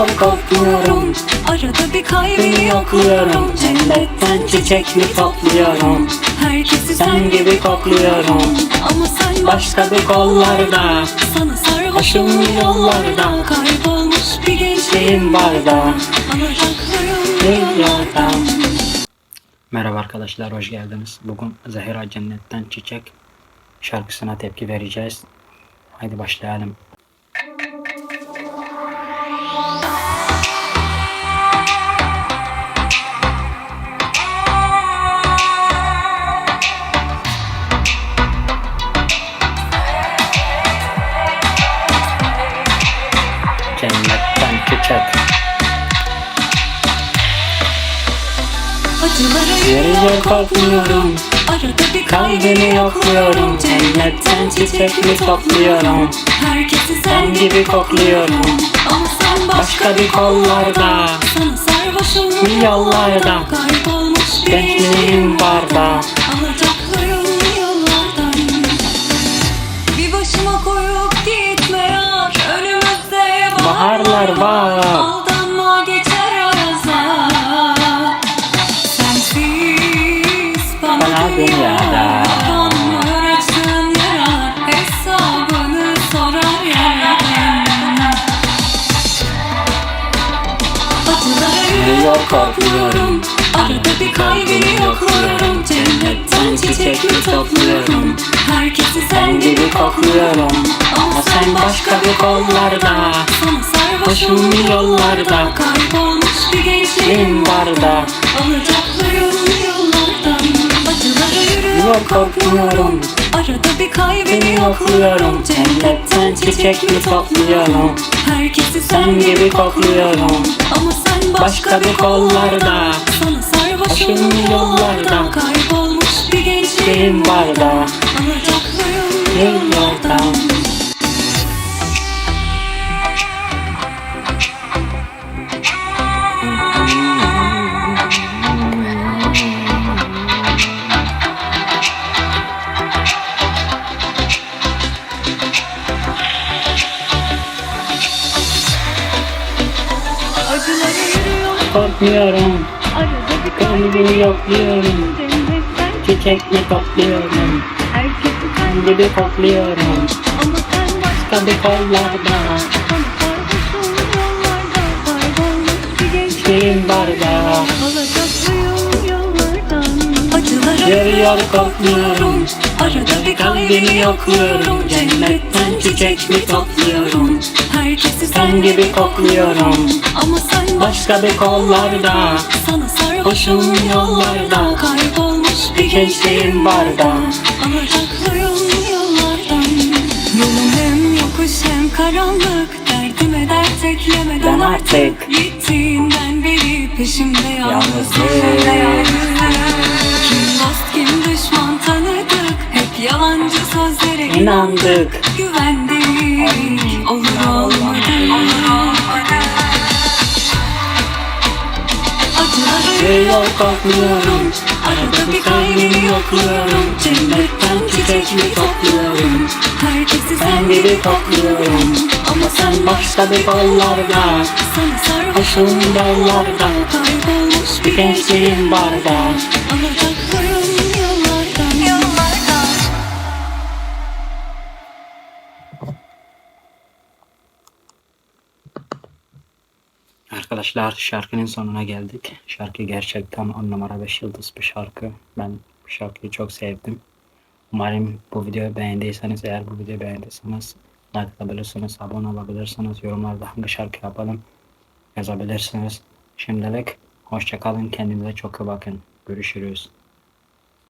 Yürüyor korkmuyorum Arada bir kalbini yokluyorum. Cennetten çiçek mi topluyorum. Herkesi Sen gibi kokluyorum. Ama sen Başka bir kollarda Sana sarhoşum yollarda. Kaybolmuş bir gençliğim barda Alacaklıyım yoldan Merhaba arkadaşlar hoş geldiniz. Bugün Zehra Cennetten Çiçek şarkısına tepki vereceğiz. Haydi başlayalım. Yürüyor yürüyor korkmuyorum Arada bir Kalbini yokluyorum Cennetten çiçek mi topluyorum. Herkesi Sen gibi kokluyorum. Ama sen Başka bir kollarda. Sana sarhoşum yollarda. Gençliğim barda Baharlar var. Aldanma geçer araza. Sensiz bana, Bana dünyada. Korkmuyorum Arada bir kalbini yokluyorum. Cennetten çiçek mi topluyorum Herkesi Sen gibi kokluyorum. Ama sen başka bir kollarda. Sana sarhoşum Başım yollarda. Kaybolmuş bir gençliğim barda Alacaklıyım yollardan. Acılara Yürüyor yürüyor korkmuyorum. Arada bir kalbini Seni yokluyorum. Cennetten çiçek mi topluyorum? Herkesi Sen gibi kokluyorum. Ama sen Başka bir kollarda. Sana sarhoşum Başım yollarda. Kaybolmuş bir gençliğim Şeyin barda Alacaklıyım Bir yollardan. Acılara Korkmuyorum. Arada bir Kalbini yokluyorum Cennetten Çiçek mi topluyorum. Sen gibi kokluyorum bir kollarda. Şeyin barda Yürüyor korkmuyorum Arada bir Kalbini yokluyorum. Cennetten çiçek mi topluyorum. Herkesi Sen gibi kokluyorum Başka bir kollarda. Başım yollarda. Kaybolmuş bir Gençliğim barda Alacaklıyım yollardan. Yolum hem yokuş hem karanlık. Derdime dert eklemeden artık Gittiğinden beri peşimde yalnızım. Kim dost kim düşman tanıdık. Hep yalancı sözlere inandık. güvendik. Olur olmadı Acılara Yürüyor korkmuyorum Arada bir kalbini yokluyorum. Cennetten çiçek mi topluyorum? Herkesi Sen gibi kokluyorum Ama sen Başka bir kollarda. Sana sarhoşum Başım yollarda. Kaybolmuş bir gençliğim barda Alacaklıyım Arkadaşlar şarkının sonuna geldik. Şarkı gerçekten 10 numara 5 yıldız bir şarkı. Ben bu şarkıyı çok sevdim. Umarım bu videoyu beğendiyseniz eğer bu videoyu beğendiyseniz like atabilirsiniz, abone olabilirsiniz, yorumlarda hangi şarkı yapalım yazabilirsiniz. Şimdilik hoşçakalın, kendinize çok iyi bakın. Görüşürüz.